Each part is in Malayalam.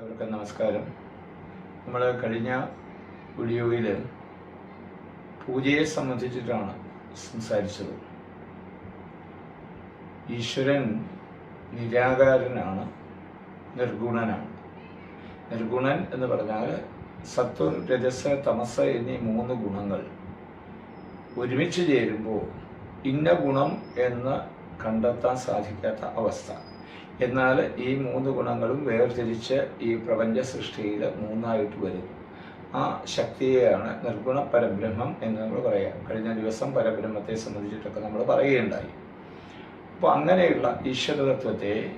എവർക്കും നമസ്കാരം. നമ്മൾ കഴിഞ്ഞ വീഡിയോയിൽ പൂജയെ സംബന്ധിച്ചിട്ടാണ് സംസാരിച്ചത്. ഈശ്വരൻ നിരാകാരനാണ് നിർഗുണനാണ്. നിർഗുണൻ എന്ന് പറഞ്ഞാൽ സത്വ രജസ് തമസ് എന്നീ മൂന്ന് ഗുണങ്ങൾ ഒരുമിച്ച് ചേരുമ്പോൾ ഇന്ന ഗുണം എന്ന് കണ്ടെത്താൻ സാധിക്കാത്ത അവസ്ഥ. എന്നാൽ ഈ മൂന്ന് ഗുണങ്ങളും വേർതിരിച്ച് ഈ പ്രപഞ്ച സൃഷ്ടിയിൽ മൂന്നായിട്ട് വരും. ആ ശക്തിയെയാണ് നിർഗുണ പരബ്രഹ്മം എന്ന് നമ്മൾ പറയാം. കഴിഞ്ഞ ദിവസം പരബ്രഹ്മത്തെ സംബന്ധിച്ചിട്ടൊക്കെ നമ്മൾ പറയുകയുണ്ടായി. അപ്പോൾ അങ്ങനെയുള്ള ഈശ്വരതത്വത്തെ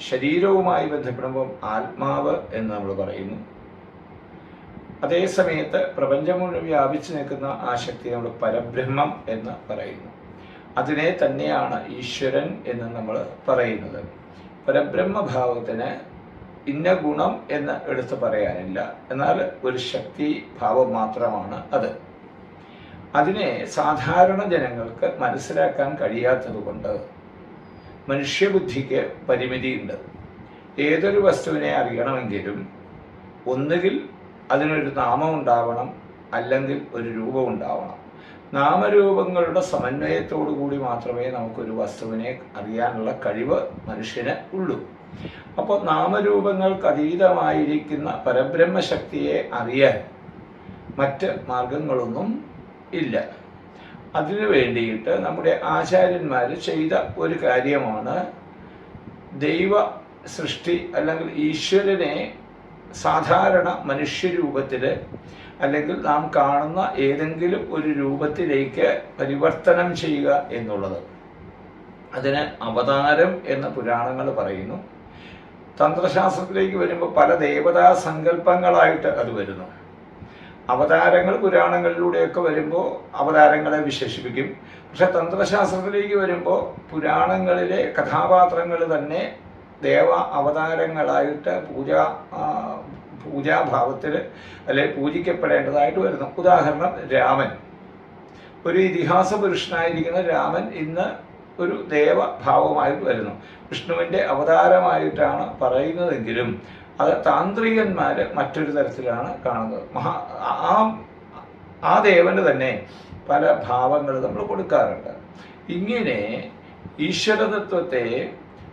ശരീരവുമായി ബന്ധപ്പെടുമ്പോൾ ആത്മാവ് എന്ന് നമ്മൾ പറയുന്നു. അതേ സമയത്ത് പ്രപഞ്ചം മുഴുവൻ വ്യാപിച്ചു നിൽക്കുന്ന ആ ശക്തി നമ്മൾ പരബ്രഹ്മം എന്ന് പറയുന്നു. അതിനെ തന്നെയാണ് ഈശ്വരൻ എന്ന് നമ്മൾ പറയുന്നത്. പരബ്രഹ്മഭാവത്തിന് ഇന്ന ഗുണം എന്ന് എടുത്തു പറയാനില്ല. എന്നാൽ ഒരു ശക്തി ഭാവം മാത്രമാണ് അത്. അതിനെ സാധാരണ ജനങ്ങൾക്ക് മനസ്സിലാക്കാൻ കഴിയാത്തത് കൊണ്ട് മനുഷ്യബുദ്ധിക്ക് പരിമിതിയുണ്ട്. ഏതൊരു വസ്തുവിനെ അറിയണമെങ്കിലും ഒന്നുകിൽ അതിനൊരു നാമം ഉണ്ടാവണം അല്ലെങ്കിൽ ഒരു രൂപം ഉണ്ടാവണം. നാമരൂപങ്ങളുടെ സമന്വയത്തോടു കൂടി മാത്രമേ നമുക്കൊരു വസ്തുവിനെ അറിയാനുള്ള കഴിവ് മനുഷ്യന് ഉള്ളൂ. അപ്പോൾ നാമരൂപങ്ങൾക്ക് അതീതമായിരിക്കുന്ന പരബ്രഹ്മശക്തിയെ അറിയാൻ മറ്റ് മാർഗങ്ങളൊന്നും ഇല്ല. അതിനു വേണ്ടിയിട്ട് നമ്മുടെ ആചാര്യന്മാർ ചെയ്ത ഒരു കാര്യമാണ് ദൈവ സൃഷ്ടി അല്ലെങ്കിൽ ഈശ്വരനെ സാധാരണ മനുഷ്യരൂപത്തിൽ അല്ലെങ്കിൽ നാം കാണുന്ന ഏതെങ്കിലും ഒരു രൂപത്തിലേക്ക് പരിവർത്തനം ചെയ്യുക എന്നുള്ളത്. അതിന് അവതാരം എന്ന് പുരാണങ്ങൾ പറയുന്നു. തന്ത്രശാസ്ത്രത്തിലേക്ക് വരുമ്പോൾ പല ദേവതാ സങ്കല്പങ്ങളായിട്ട് അത് വരുന്നു. അവതാരങ്ങൾ പുരാണങ്ങളിലൂടെയൊക്കെ വരുമ്പോൾ അവതാരങ്ങളെ വിശേഷിപ്പിക്കും. പക്ഷെ തന്ത്രശാസ്ത്രത്തിലേക്ക് വരുമ്പോൾ പുരാണങ്ങളിലെ കഥാപാത്രങ്ങൾ തന്നെ ദേവ അവതാരങ്ങളായിട്ട് പൂജ പൂജാഭാവത്തിൽ അല്ലെ പൂജിക്കപ്പെടേണ്ടതായിട്ട് വരുന്നു. ഉദാഹരണം രാമൻ. ഒരു ഇതിഹാസ പുരുഷനായിരിക്കുന്ന രാമൻ ഇന്ന് ഒരു ദേവഭാവമായിട്ട് വരുന്നു. വിഷ്ണുവിന്റെ അവതാരമായിട്ടാണ് പറയുന്നതെങ്കിലും അത് താന്ത്രികന്മാർ മറ്റൊരു തരത്തിലാണ് കാണുന്നത്. മഹാ ആ ആ ദേവന് തന്നെ പല ഭാവങ്ങൾ നമ്മൾ കൊടുക്കാറുണ്ട്. ഇങ്ങനെ ഈശ്വരതത്വത്തെ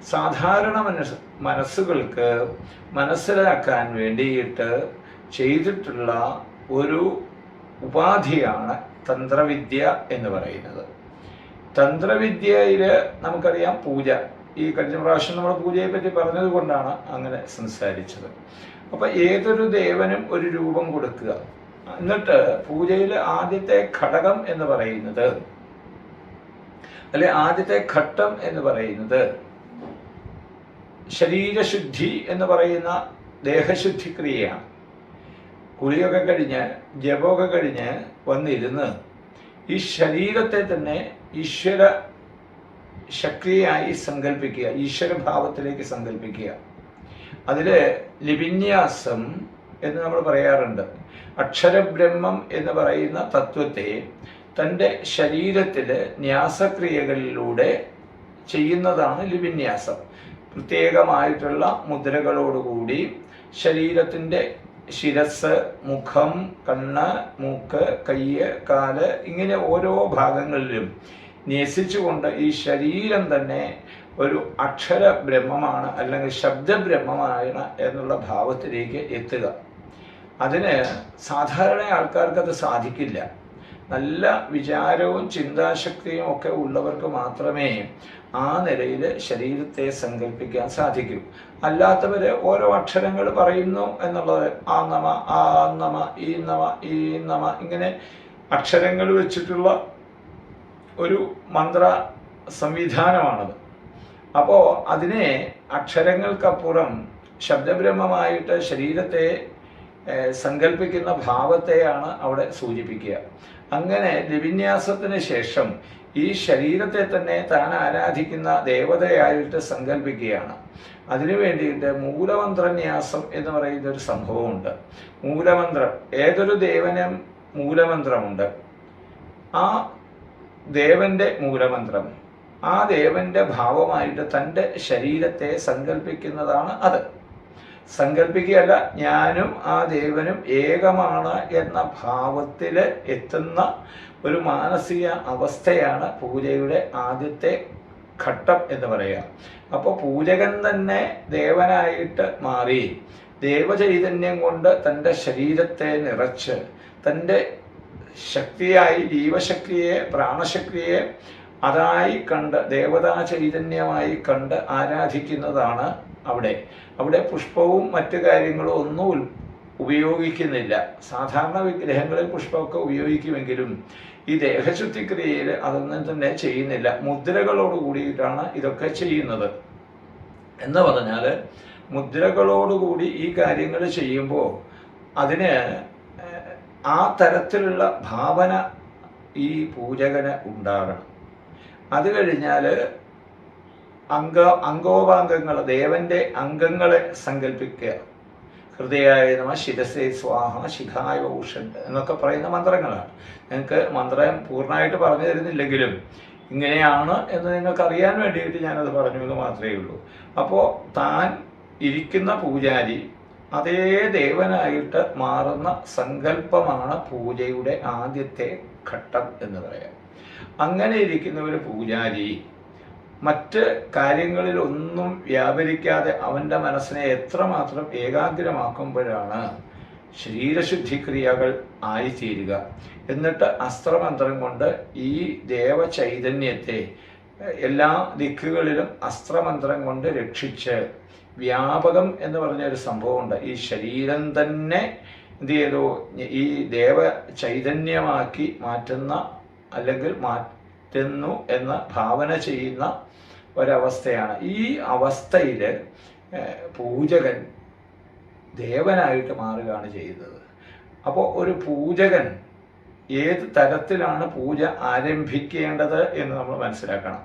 സാധാരണ മനസ് മനസ്സുകൾക്ക് മനസ്സിലാക്കാൻ വേണ്ടിയിട്ട് ചെയ്തിട്ടുള്ള ഒരു ഉപാധിയാണ് തന്ത്രവിദ്യ എന്ന് പറയുന്നത്. തന്ത്രവിദ്യയിൽ നമുക്കറിയാം പൂജ. ഈ കഴിഞ്ഞ പ്രാവശ്യം നമ്മൾ പൂജയെ പറ്റി പറഞ്ഞത് കൊണ്ടാണ് അങ്ങനെ സംസാരിച്ചത്. അപ്പോൾ ഏതൊരു ദേവനും ഒരു രൂപം കൊടുക്കുക. എന്നിട്ട് പൂജയിൽ ആദ്യത്തെ ഘടകം എന്ന് പറയുന്നത് അല്ലെ ആദ്യത്തെ ഘട്ടം എന്ന് പറയുന്നത് ശരീരശുദ്ധി എന്ന് പറയുന്ന ദേഹശുദ്ധി ക്രിയയാണ് കുളിയൊക്കെ കഴിഞ്ഞ് ജപമൊക്കെ കഴിഞ്ഞ് വന്നിരുന്ന് ഈ ശരീരത്തെ തന്നെ ഈശ്വര ശക്തിയായി സങ്കല്പിക്കുക ഈശ്വരഭാവത്തിലേക്ക് സങ്കല്പിക്കുക അതിൽ ലിവിന്യാസം എന്ന് നമ്മൾ പറയാറുണ്ട്. അക്ഷരബ്രഹ്മം എന്ന് പറയുന്ന തത്വത്തെ തന്റെ ശരീരത്തിൽ ന്യാസക്രിയകളിലൂടെ ചെയ്യുന്നതാണ് ലിപിന്യാസം. പ്രത്യേകമായിട്ടുള്ള മുദ്രകളോടുകൂടി ശരീരത്തിന്റെ ശിരസ് മുഖം കണ്ണ് മൂക്ക് കയ്യ് കാൽ ഇങ്ങനെ ഓരോ ഭാഗങ്ങളിലും ന്യസിച്ചുകൊണ്ട് ഈ ശരീരം തന്നെ ഒരു അക്ഷര ബ്രഹ്മമാണ് അല്ലെങ്കിൽ ശബ്ദബ്രഹ്മമാണ് എന്നുള്ള ഭാവത്തിലേക്ക് എത്തുക. അതിന് സാധാരണ ആൾക്കാർക്ക് അത് സാധിക്കില്ല. നല്ല വിചാരവും ചിന്താശക്തിയും ഒക്കെ ഉള്ളവർക്ക് മാത്രമേ ആ നിലയിൽ ശരീരത്തെ സങ്കല്പിക്കാൻ സാധിക്കൂ. അല്ലാത്തവർ ഓരോ അക്ഷരങ്ങൾ പറയുന്നു എന്നുള്ളത് ആ നമ ആ നമ ഈ നമ ഈ നമ ഇങ്ങനെ അക്ഷരങ്ങൾ വെച്ചിട്ടുള്ള ഒരു മന്ത്ര സംവിധാനമാണത്. അപ്പോൾ അതിനെ അക്ഷരങ്ങൾക്കപ്പുറം ശബ്ദബ്രഹ്മമായിട്ട് ശരീരത്തെ സങ്കല്പിക്കുന്ന ഭാവത്തെയാണ് അവിടെ സൂചിപ്പിക്കുക. അങ്ങനെ ലിപിന്യാസത്തിന് ശേഷം ഈ ശരീരത്തെ തന്നെ താൻ ആരാധിക്കുന്ന ദേവതയായിട്ട് സങ്കല്പിക്കുകയാണ് അതിനു വേണ്ടിയിട്ട് മൂലമന്ത്രന്യാസം എന്ന് പറയുന്ന ഒരു സംഭവമുണ്ട്. മൂലമന്ത്രം ഏതൊരു ദേവനും മൂലമന്ത്രമുണ്ട്. ആ ദേവന്റെ മൂലമന്ത്രം ആ ദേവന്റെ ഭാവമായിട്ട് തന്റെ ശരീരത്തെ സങ്കല്പിക്കുന്നതാണ് അത്. സങ്കല്പിക്കുകയല്ല ഞാനും ആ ദേവനും ഏകമാണ് എന്ന ഭാവത്തിൽ എത്തുന്ന ഒരു മാനസിക അവസ്ഥയാണ് പൂജയുടെ ആദ്യത്തെ ഘട്ടം എന്ന് പറയുക. അപ്പോൾ പൂജകൻ തന്നെ ദേവനായിട്ട് മാറി. ദേവചൈതന്യം കൊണ്ട് തന്റെ ശരീരത്തെ നിറച്ച് തന്റെ ശക്തിയായി ജീവശക്തിയെ പ്രാണശക്തിയെ അതായി കണ്ട് ദേവതാ ചൈതന്യമായി കണ്ട് ആരാധിക്കുന്നതാണ് അവിടെ. അവിടെ പുഷ്പവും മറ്റു കാര്യങ്ങളും ഒന്നും ഉപയോഗിക്കുന്നില്ല. സാധാരണ വിഗ്രഹങ്ങളിൽ പുഷ്പമൊക്കെ ഉപയോഗിക്കുമെങ്കിലും ഈ ദേഹശുദ്ധിക്രിയയിൽ അതൊന്നും തന്നെ ചെയ്യുന്നില്ല. മുദ്രകളോട് കൂടിയിട്ടാണ് ഇതൊക്കെ ചെയ്യുന്നത്. എന്ന് പറഞ്ഞാൽ മുദ്രകളോടുകൂടി ഈ കാര്യങ്ങൾ ചെയ്യുമ്പോൾ അതിന് ആ തരത്തിലുള്ള ഭാവന ഈ പൂജകന് ഉണ്ടാകണം. അത് കഴിഞ്ഞാൽ അംഗ അംഗോപാംഗങ്ങൾ ദേവന്റെ അംഗങ്ങളെ സങ്കല്പിക്കുക ഹൃദയായ നമ ശിരസേ സ്വാഹ ശിഖായ ഔഷഡ് എന്നൊക്കെ പറയുന്ന മന്ത്രങ്ങളാണ്. നിങ്ങൾക്ക് മന്ത്രം പൂർണമായിട്ട് പറഞ്ഞു തരുന്നില്ലെങ്കിലും ഇങ്ങനെയാണ് എന്ന് നിങ്ങൾക്ക് അറിയാൻ വേണ്ടിയിട്ട് ഞാനത് പറഞ്ഞു എന്ന് മാത്രമേ ഉള്ളൂ. അപ്പോൾ താൻ ഇരിക്കുന്ന പൂജാരി അതേ ദേവനായിട്ട് മാറുന്ന സങ്കല്പമാണ് പൂജയുടെ ആദ്യത്തെ ഘട്ടം എന്ന് പറയാം. അങ്ങനെ ഇരിക്കുന്ന ഒരു പൂജാരി മറ്റ് കാര്യങ്ങളിലൊന്നും വ്യാപരിക്കാതെ അവന്റെ മനസ്സിനെ എത്രമാത്രം ഏകാഗ്രമാക്കുമ്പോഴാണ് ശരീരശുദ്ധിക്രിയകൾ ആയിത്തീരുക. എന്നിട്ട് അസ്ത്രമന്ത്രം കൊണ്ട് ഈ ദേവചൈതന്യത്തെ എല്ലാ ദിക്കുകളിലും അസ്ത്രമന്ത്രം കൊണ്ട് രക്ഷിച്ച് വ്യാപകം എന്ന് പറഞ്ഞ ഒരു സംഭവമുണ്ട്. ഈ ശരീരം തന്നെ എന്ത് ചെയ്തു? ഈ ദേവ ചൈതന്യമാക്കി മാറ്റുന്ന അല്ലെങ്കിൽ മാറ്റുന്നു എന്ന ഭാവന ചെയ്യുന്ന ഒരവസ്ഥയാണ്. ഈ അവസ്ഥയിൽ പൂജകൻ ദേവനായിട്ട് മാറുകയാണ് ചെയ്യുന്നത് അപ്പോൾ ഒരു പൂജകൻ ഏത് തരത്തിലാണ് പൂജ ആരംഭിക്കേണ്ടത് എന്ന് നമ്മൾ മനസ്സിലാക്കണം.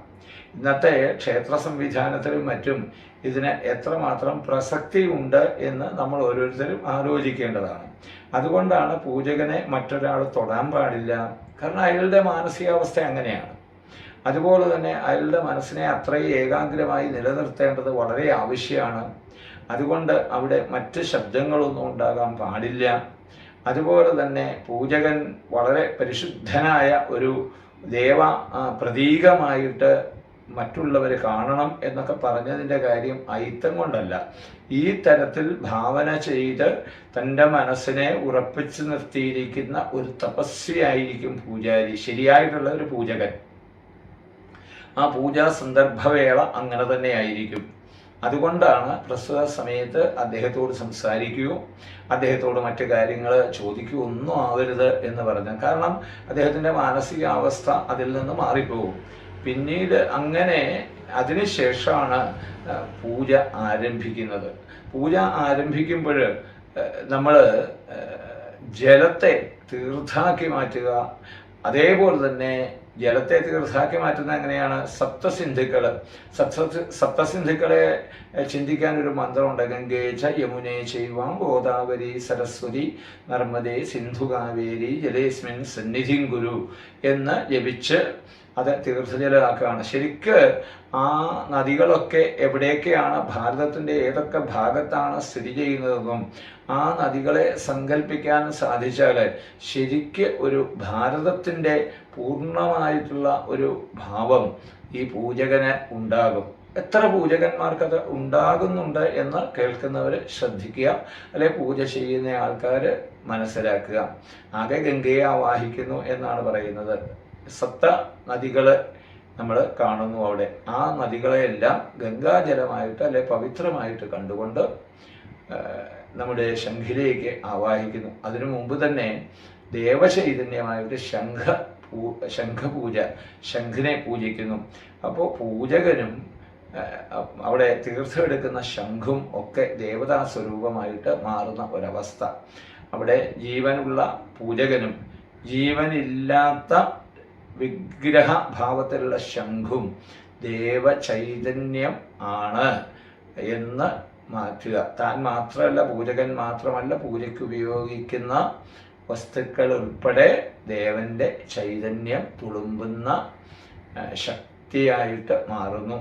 ഇന്നത്തെ ക്ഷേത്ര സംവിധാനത്തിലും മറ്റും ഇതിന് എത്രമാത്രം പ്രസക്തി ഉണ്ട് എന്ന് നമ്മൾ ഓരോരുത്തരും ആലോചിക്കേണ്ടതാണ്. അതുകൊണ്ടാണ് പൂജകനെ മറ്റൊരാൾ തൊടാൻ പാടില്ല. കാരണം അയാളുടെ മാനസികാവസ്ഥ അങ്ങനെയാണ്. അതുപോലെ തന്നെ അയാളുടെ മനസ്സിനെ അത്രയും ഏകാഗ്രമായി നിലനിർത്തേണ്ടത് വളരെ ആവശ്യമാണ്. അതുകൊണ്ട് അവിടെ മറ്റ് ശബ്ദങ്ങളൊന്നും ഉണ്ടാകാൻ പാടില്ല. അതുപോലെ തന്നെ പൂജകൻ വളരെ പരിശുദ്ധനായ ഒരു ദേവ പ്രതീകമായിട്ട് മറ്റുള്ളവർ കാണണം എന്നൊക്കെ പറഞ്ഞതിന്റെ കാര്യം അയിത്തം കൊണ്ടല്ല. ഈ തരത്തിൽ ഭാവന ചെയ്ത് തന്റെ മനസ്സിനെ ഉറപ്പിച്ചു നിർത്തിയിരിക്കുന്ന ഒരു തപസ്വിയായിരിക്കും പൂജാരി ശരിയായിട്ടുള്ള ഒരു പൂജകൻ. ആ പൂജാ സന്ദർഭവേള അങ്ങനെ തന്നെ ആയിരിക്കും. അതുകൊണ്ടാണ് പ്രസ്തുത സമയത്ത് അദ്ദേഹത്തോട് സംസാരിക്കുകയോ അദ്ദേഹത്തോട് മറ്റു കാര്യങ്ങൾ ചോദിക്കുകയോ ഒന്നും ആവരുത് എന്ന് പറഞ്ഞു കാരണം അദ്ദേഹത്തിന്റെ മാനസികാവസ്ഥ അതിൽ നിന്ന് മാറിപ്പോകും. പിന്നീട് അങ്ങനെ അതിനുശേഷമാണ് പൂജ ആരംഭിക്കുന്നത്. പൂജ ആരംഭിക്കുമ്പോൾ നമ്മൾ ജലത്തെ തീർത്ഥാക്കി മാറ്റുക അതേപോലെ തന്നെ ജലത്തെ തീർത്ഥാക്കി മാറ്റുന്ന എങ്ങനെയാണ്? സപ്തസിന്ധുക്കൾ സപ്ത സപ്തസിന്ധുക്കളെ ചിന്തിക്കാൻ ഒരു മന്ത്രമുണ്ട് ഗംഗേ ച യമുനേ ചൈവാം ഗോദാവരി സരസ്വതി നർമ്മദേ സിന്ധു കാവേരി ജലേസ്മിൻ സന്നിധിം ഗുരു എന്ന് ജപിച്ച് അത് തീർത്ഥജലമാക്കുകയാണ് ശരിക്ക് ആ നദികളൊക്കെ എവിടെയൊക്കെയാണ് ഭാരതത്തിന്റെ ഏതൊക്കെ ഭാഗത്താണ് സ്ഥിതി ചെയ്യുന്നതെന്നും ആ നദികളെ സങ്കല്പിക്കാൻ സാധിച്ചാൽ ശരിക്ക് ഒരു ഭാരതത്തിന്റെ പൂർണമായിട്ടുള്ള ഒരു ഭാവം ഈ പൂജകന് ഉണ്ടാകും. എത്ര പൂജകന്മാർക്കത് ഉണ്ടാകുന്നുണ്ട് എന്ന് കേൾക്കുന്നവർ ശ്രദ്ധിക്കുക അല്ലെ പൂജ ചെയ്യുന്ന ആൾക്കാർ മനസ്സിലാക്കുക. ആകെ ഗംഗയെ ആവാഹിക്കുന്നു എന്നാണ് പറയുന്നത്. സപ്ത നദികളെ നമ്മൾ കാണുന്നു അവിടെ. ആ നദികളെയെല്ലാം ഗംഗാജലമായിട്ട് അല്ലെ പവിത്രമായിട്ട് കണ്ടുകൊണ്ട് നമ്മുടെ ശംഖിലേക്ക് ആവാഹിക്കുന്നു. അതിനു മുമ്പ് തന്നെ ദേവചൈതന്യമായിട്ട് ശംഖ പൂ ശംഖപൂജ ശംഖിനെ പൂജിക്കുന്നു. അപ്പോൾ പൂജകനും അവിടെ തീർത്ഥമെടുക്കുന്ന ശംഖും ഒക്കെ ദേവതാ സ്വരൂപമായിട്ട് മാറുന്ന ഒരവസ്ഥ. അവിടെ ജീവനുള്ള പൂജകനും ജീവനില്ലാത്ത വിഗ്രഹ ഭാവത്തിലുള്ള ശംഖും ദേവചൈതന്യം ആണ് എന്ന് മാറ്റുക. താൻ മാത്രമല്ല പൂജകൻ മാത്രമല്ല പൂജയ്ക്ക് ഉപയോഗിക്കുന്ന വസ്തുക്കൾ ഉൾപ്പെടെ ദേവന്റെ ചൈതന്യം തുളുമ്പുന്ന ശക്തിയായിട്ട് മാറുന്നു.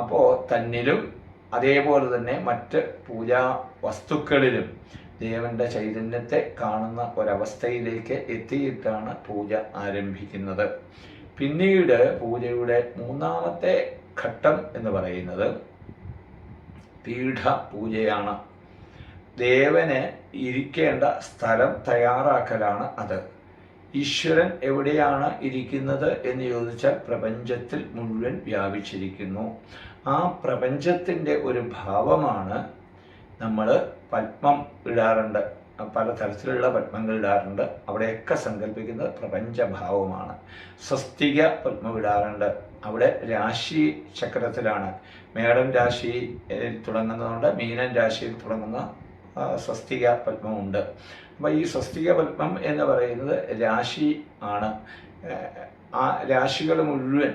അപ്പോൾ തന്നിലും അതേപോലെ തന്നെ മറ്റ് പൂജാ വസ്തുക്കളിലും ദേവന്റെ ചൈതന്യത്തെ കാണുന്ന ഒരവസ്ഥയിലേക്ക് എത്തിയിട്ടാണ് പൂജ ആരംഭിക്കുന്നത്. പിന്നീട് പൂജയുടെ മൂന്നാമത്തെ ഘട്ടം എന്ന് പറയുന്നത് പീഠ പൂജയാണ്. ദേവന് ഇരിക്കേണ്ട സ്ഥലം തയ്യാറാക്കലാണ് അത്. ഈശ്വരൻ എവിടെയാണ് ഇരിക്കുന്നത് എന്ന് ചോദിച്ചാൽ പ്രപഞ്ചത്തിൽ മുഴുവൻ വ്യാപിച്ചിരിക്കുന്നു. ആ പ്രപഞ്ചത്തിന്റെ ഒരു ഭാവമാണ് നമ്മൾ പത്മം ഇടാറുണ്ട്. പല തരത്തിലുള്ള പത്മങ്ങൾ ഇടാറുണ്ട്. അവിടെയൊക്കെ സങ്കല്പിക്കുന്നത് പ്രപഞ്ചഭാവമാണ് സ്വസ്തിക പത്മം ഇടാറുണ്ട്. അവിടെ രാശി ചക്രത്തിലാണ്. മേടം രാശി തുടങ്ങുന്നതുകൊണ്ട് മീനൻ രാശിയിൽ തുടങ്ങുന്ന സ്വസ്തിക പത്മമുണ്ട്. അപ്പോൾ ഈ സ്വസ്തിക പത്മം എന്ന് പറയുന്നത് രാശി ആണ്. ആ രാശികൾ മുഴുവൻ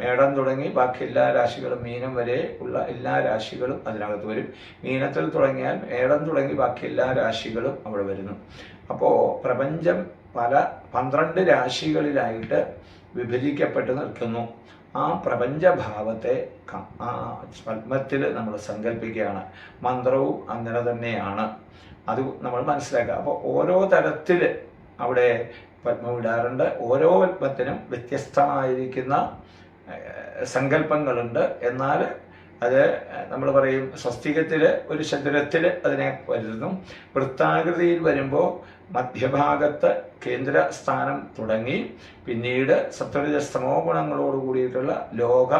മേടം തുടങ്ങി ബാക്കി എല്ലാ രാശികളും മീനം വരെ ഉള്ള എല്ലാ രാശികളും അതിനകത്ത് വരും. മീനത്തിൽ തുടങ്ങിയാൽ മേടം തുടങ്ങി ബാക്കി എല്ലാ രാശികളും അവിടെ വരുന്നു. അപ്പോൾ പ്രപഞ്ചം പല പന്ത്രണ്ട് രാശികളിലായിട്ട് വിഭജിക്കപ്പെട്ട് നിൽക്കുന്നു. ആ പ്രപഞ്ചഭാവത്തെ പത്മത്തിൽ നമ്മൾ സങ്കല്പിക്കുകയാണ് മന്ത്രവും അങ്ങനെ തന്നെയാണ്. അത് നമ്മൾ മനസ്സിലാക്കുക. അപ്പോൾ ഓരോ തരത്തിൽ അവിടെ പത്മം ഇടാറുണ്ട്. ഓരോ പത്മത്തിനും വ്യത്യസ്തമായിരിക്കുന്ന സങ്കല്പങ്ങളുണ്ട്. എന്നാൽ അത് നമ്മൾ പറയും സ്വസ്തികത്തിൽ ഒരു ചതുരത്തിൽ അതിനെ വരുന്നു. വൃത്താകൃതിയിൽ വരുമ്പോൾ മധ്യഭാഗത്ത് കേന്ദ്ര സ്ഥാനം തുടങ്ങി. പിന്നീട് സത്വരജസ്തമോ ഗുണങ്ങളോട് കൂടിയിട്ടുള്ള ലോക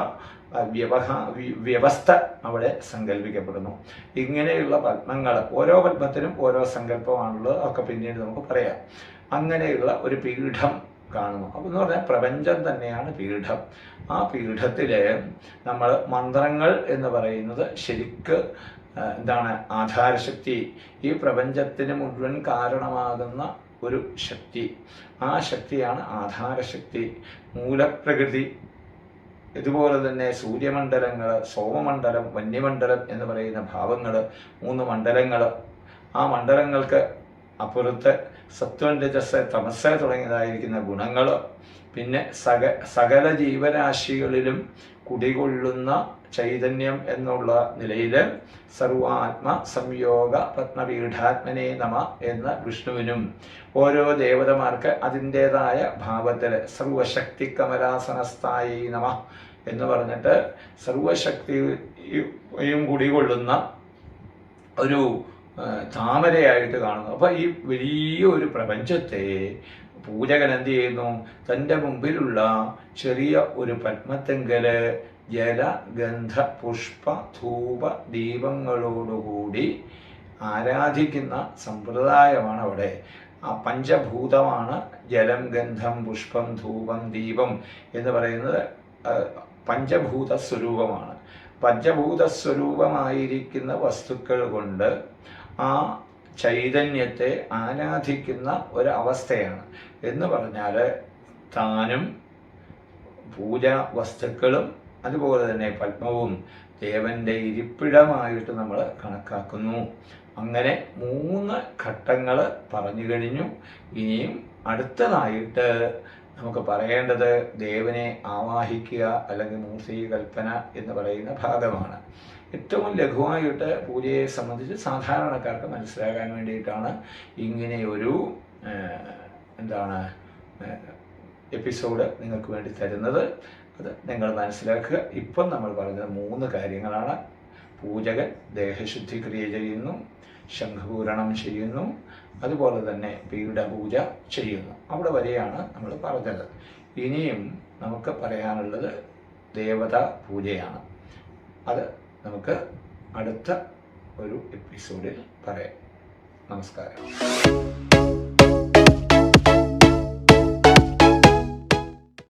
വ്യവഹ വ്യവസ്ഥ അവിടെ സങ്കല്പിക്കപ്പെടുന്നു. ഇങ്ങനെയുള്ള പത്മങ്ങൾ ഓരോ പത്മത്തിനും ഓരോ സങ്കല്പമാണുള്ളത്. ഒക്കെ പിന്നീട് നമുക്ക് പറയാം. അങ്ങനെയുള്ള ഒരു പീഠം കാണുന്നു. അപ്പം എന്ന് പറഞ്ഞാൽ പ്രപഞ്ചം തന്നെയാണ് പീഠം. ആ പീഠത്തിലെ നമ്മൾ മന്ത്രങ്ങൾ എന്ന് പറയുന്നത് ശരിക്ക് എന്താണ് ആധാരശക്തി. ഈ പ്രപഞ്ചത്തിന് മുഴുവൻ കാരണമാകുന്ന ഒരു ശക്തി. ആ ശക്തിയാണ് ആധാരശക്തി. മൂലപ്രകൃതി ഇതുപോലെ തന്നെ സൂര്യമണ്ഡലങ്ങൾ സോമമണ്ഡലം വന്യമണ്ഡലം എന്ന് പറയുന്ന ഭാവങ്ങൾ മൂന്ന് മണ്ഡലങ്ങൾ ആ മണ്ഡലങ്ങൾക്ക് അപ്പുറത്ത് സത്വം രജസ് തമസ് തുടങ്ങിയതായിരിക്കുന്ന ഗുണങ്ങൾ. പിന്നെ സക സകല ജീവരാശികളിലും കുടികൊള്ളുന്ന ചൈതന്യം എന്നുള്ള നിലയിൽ സർവാത്മ സംയോഗ പത്മപീഠാത്മനെ നമ എന്ന വിഷ്ണുവിനും ഓരോ ദേവതമാർക്ക് അതിന്റെതായ ഭാവത്തിൽ സർവശക്തി കമലാസനസ്ഥായി നമ എന്ന് പറഞ്ഞിട്ട് സർവശക്തിയും കുടികൊള്ളുന്ന ഒരു താമരയായിട്ട് കാണുന്നു. അപ്പോൾ ഈ വലിയൊരു പ്രപഞ്ചത്തെ പൂജകൻ എന്ത് ചെയ്യുന്നു? തന്റെ മുമ്പിലുള്ള ചെറിയ ഒരു പത്മത്തെങ്കൽ ജല ഗന്ധ പുഷ്പ ധൂപ ദീപങ്ങളോടുകൂടി ആരാധിക്കുന്ന സമ്പ്രദായമാണ് അവിടെ. ആ പഞ്ചഭൂതമാണ് ജലം ഗന്ധം പുഷ്പം ധൂപം ദീപം എന്ന് പറയുന്നത് പഞ്ചഭൂത സ്വരൂപമാണ് പഞ്ചഭൂത സ്വരൂപമായിരിക്കുന്ന വസ്തുക്കൾ കൊണ്ട് ആ ചൈതന്യത്തെ ആരാധിക്കുന്ന ഒരവസ്ഥയാണ്. എന്ന് പറഞ്ഞാൽ താനും പൂജ വസ്തുക്കളും അതുപോലെ തന്നെ പത്മവും ദേവന്റെ ഇരിപ്പിടമായിട്ട് നമ്മൾ കണക്കാക്കുന്നു. അങ്ങനെ മൂന്ന് ഘട്ടങ്ങൾ പറഞ്ഞു കഴിഞ്ഞു. ഇനിയും അടുത്തതായിട്ട് നമുക്ക് പറയേണ്ടത് ദേവനെ ആവാഹിക്കുക അല്ലെങ്കിൽ മൂർത്തീകൽപ്പന എന്ന് പറയുന്ന ഭാഗമാണ്. ഏറ്റവും ലഘുവായിട്ട് പൂജയെ സംബന്ധിച്ച് സാധാരണക്കാർക്ക് മനസ്സിലാകാൻ വേണ്ടിയിട്ടാണ് ഇങ്ങനെ ഒരു എന്താണ് എപ്പിസോഡ് നിങ്ങൾക്ക് വേണ്ടി തരുന്നത്. അത് നിങ്ങൾ മനസ്സിലാക്കുക. ഇപ്പം നമ്മൾ പറഞ്ഞത് മൂന്ന് കാര്യങ്ങളാണ്. പൂജകൻ ദേഹശുദ്ധി ക്രിയ ചെയ്യുന്നു ശംഖപൂരണം ചെയ്യുന്നു അതുപോലെ തന്നെ പീഠപൂജ ചെയ്യുന്നു. അവിടെ വരെയാണ് നമ്മൾ പറഞ്ഞത്. ഇനിയും നമുക്ക് പറയാനുള്ളത് ദേവതാ പൂജയാണ്. അത് നമുക്ക് അടുത്ത ഒരു എപ്പിസോഡിൽ പറയാം. നമസ്കാരം.